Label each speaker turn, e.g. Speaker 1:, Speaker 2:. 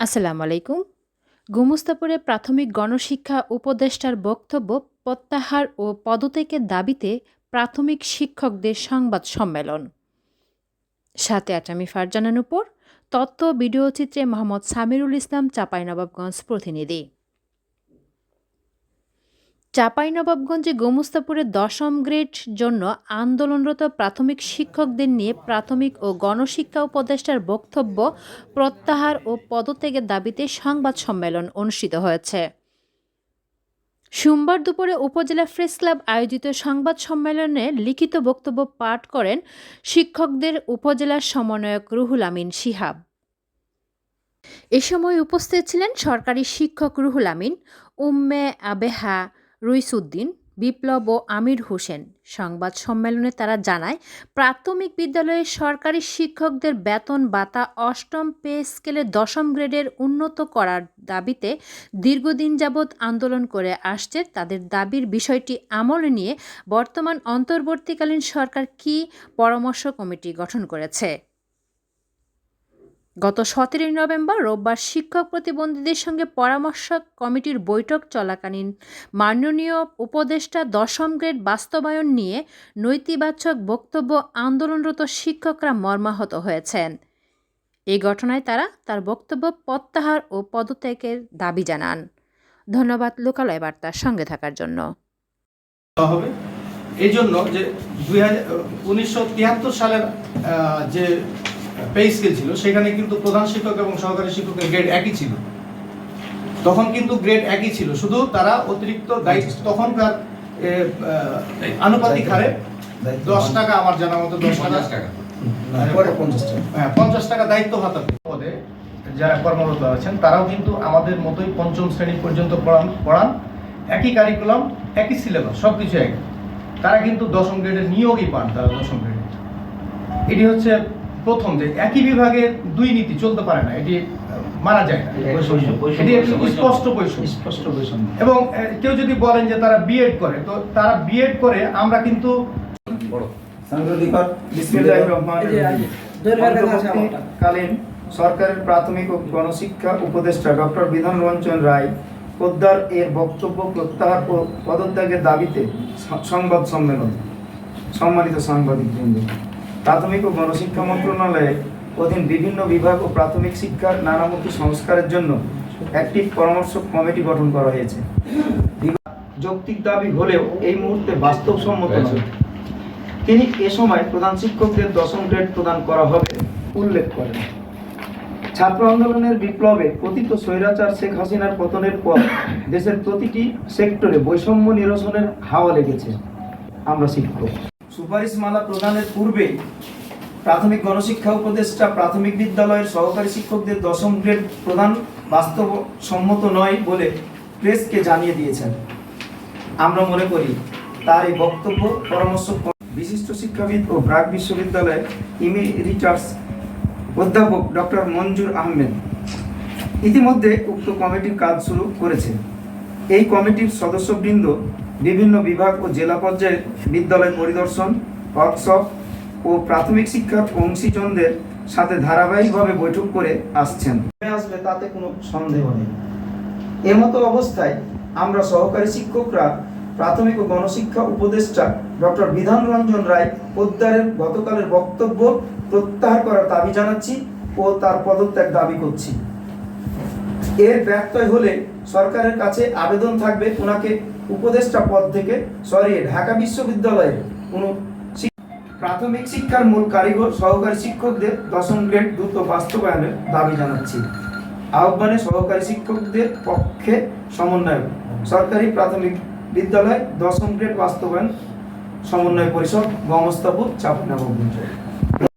Speaker 1: আসসালামু আলাইকুম। গুমস্তাপুরে প্রাথমিক গণশিক্ষা উপদেষ্টার বক্তব্য প্রত্যাহার ও পদত্যাগের দাবিতে প্রাথমিক শিক্ষকদের সংবাদ সম্মেলন। সাথে আটামি ফারজানার উপর তথ্য ভিডিওচিত্রে মোহাম্মদ সামিরুল ইসলাম, চাঁপাইনবাবগঞ্জ প্রতিনিধি। চাঁপাইনবাবগঞ্জে গোমস্তাপুরে দশম গ্রেড জন্য আন্দোলনরত প্রাথমিক শিক্ষকদের নিয়ে প্রাথমিক ও গণশিক্ষা উপদেষ্টার বক্তব্য প্রত্যাহার ও পদত্যাগের দাবিতে সংবাদ সম্মেলন অনুষ্ঠিত হয়েছে। সোমবার দুপুরে উপজেলা প্রেস ক্লাব আয়োজিত সংবাদ সম্মেলনে লিখিত বক্তব্য পাঠ করেন শিক্ষকদের উপজেলার সমন্বয়ক রুহুল আমিন শিহাব। এ সময় উপস্থিত ছিলেন সরকারি শিক্ষক রুহুল আমিন, উম্মে আবেহা রইসুদ্দিন বিপ্লব ও আমির হোসেন সংবাদ সম্মেলনে তারা জানায়, প্রাথমিক বিদ্যালয়ে সরকারি শিক্ষকদের বেতন বাতা অষ্টম পে স্কেলে দশম গ্রেডের উন্নত করার দাবিতে দীর্ঘদিন যাবৎ আন্দোলন করে আসছে। তাদের দাবির বিষয়টি আমলে নিয়ে বর্তমান অন্তর্বর্তীকালীন সরকার কি পরামর্শ কমিটি গঠন করেছে। গত সতেরোই নভেম্বর রোববার শিক্ষক প্রতিবন্ধীদের সঙ্গে পরামর্শ কমিটির বৈঠক চলাকালীন মাননীয় উপদেষ্টা দশম গ্রেড বাস্তবায়ন নিয়ে নৈতিবাচক বক্তব্য আন্দোলনরত শিক্ষকরা মর্মাহত হয়েছেন। এই ঘটনায় তারা তার বক্তব্য প্রত্যাহার ও পদত্যাগের দাবি জানান। ধন্যবাদ লোকালয় বার্তার সঙ্গে থাকার জন্য।
Speaker 2: হবে। এই জন্য যে দুই সালের যে পে স্কেল ছিল সেখানে কিন্তু প্রধান শিক্ষক এবং সহকারী শিক্ষকের গ্রেড একই ছিল। তখন কিন্তু গ্রেড একই ছিল শুধু তারা অতিরিক্ত দায়িত্ব তখনকার আনুপাতিক হারে দশ টাকা আমার জানা মতো দশ টাকা।
Speaker 3: পঞ্চাশ টাকা।
Speaker 2: হ্যাঁ পঞ্চাশ টাকা দায়িত্ব ভাতা পদে যারা কর্মরত আছেন তারাও কিন্তু আমাদের মতোই পঞ্চম শ্রেণি পর্যন্ত পড়ান পড়ান। একই কারিকুলাম একই সিলেবাস সব কিছু একই। তারা কিন্তু দশম গ্রেডের নিয়োগই পান তারা দশম গ্রেডে এটি হচ্ছে প্রথম যে একই বিভাগে দুই নীতি চলতে পারে না এটি মানা যায় না। এটি স্পষ্ট বৈষম্য।
Speaker 3: স্পষ্ট বৈষম্য।
Speaker 2: এবং কেউ যদি বলেন যে তারা বিএড করে তো তারা বিএড করে আমরা কিন্তু।
Speaker 3: অন্তর্বর্তীকালীন সরকারের প্রাথমিক ও গণশিক্ষা উপদেষ্টা ডক্টর বিধান রঞ্জন রায় পোদ্দার এর বক্তব্য প্রত্যাহার ও পদত্যাগের দাবিতে সংবাদ সম্মেলন। সম্মানিত সাংবাদিক বৃন্দ প্রাথমিক ও গণশিক্ষা মন্ত্রণালয়ে অধীন বিভিন্ন বিভাগ ও প্রাথমিক শিক্ষার নানামুখী সংস্কারের জন্য একটি পরামর্শ কমিটি গঠন করা হয়েছে। যৌক্তিক দাবি হলেও এই মুহূর্তে বাস্তবসম্মত নয়। তিনি এ সময় প্রধান শিক্ষকদের দশম গ্রেড প্রদান করা হবে উল্লেখ করেন। ছাত্র আন্দোলনের বিপ্লবে পতিত স্বৈরাচার শেখ হাসিনার পতনের পর দেশের প্রতিটি সেক্টরে বৈষম্য নিরসনের হাওয়া লেগেছে। আমরা শিক্ষক। সুপারিশমালা প্রদানের পূর্বে প্রাথমিক গণশিক্ষা উপদেষ্টা প্রাথমিক বিদ্যালয়ের সহকারী শিক্ষকদের দশম গ্রেড প্রদান বাস্তবসম্মত নয় বলে প্রেসকে জানিয়ে দিয়েছেন। আমরা মনে করি তার এই বক্তব্য, পরামর্শ, বিশিষ্ট শিক্ষাবিদ ও ব্রাক বিশ্ববিদ্যালয়ের ইমিরিটার্স অধ্যাপক ডক্টর মঞ্জুর আহমেদ ইতিমধ্যে উক্ত কমিটির কাজ শুরু করেছে এই কমিটির সদস্যবৃন্দ বিভিন্ন বিভাগ ও জেলা পর্যায়ে বিদ্যালয় পরিদর্শন ওয়ার্কশপ ও প্রাথমিক শিক্ষার অংশীজনদের সাথে ধারাবাহিকভাবে বৈঠক করে আসছেন। আসবে তাতে কোনো সন্দেহ নেই। এমতো অবস্থায় আমরা সহকারী শিক্ষকরা, প্রাথমিক ও গণশিক্ষা উপদেষ্টা ডক্টর বিধান রঞ্জন রায় পোদ্দারের গতকালের বক্তব্য প্রত্যাহার করার দাবি জানাচ্ছি ও তার পদত্যাগ দাবি করছি। এর ব্যত্যয় হলে সরকারের কাছে আবেদন থাকবে ওনাকে উপদেষ্টা পদ থেকে সরিয়ে ঢাকা বিশ্ববিদ্যালয়ের কোনো প্রাথমিক শিক্ষার মূল কারিগর সহকারী শিক্ষকদের দশম গ্রেড দ্রুত বাস্তবায়নের দাবি জানাচ্ছি। আহ্বানে সহকারী শিক্ষকদের পক্ষে সমন্বয় সরকারি প্রাথমিক বিদ্যালয় দশম গ্রেড বাস্তবায়ন সমন্বয় পরিষদ গমস্তাপুর চাপনাবাবু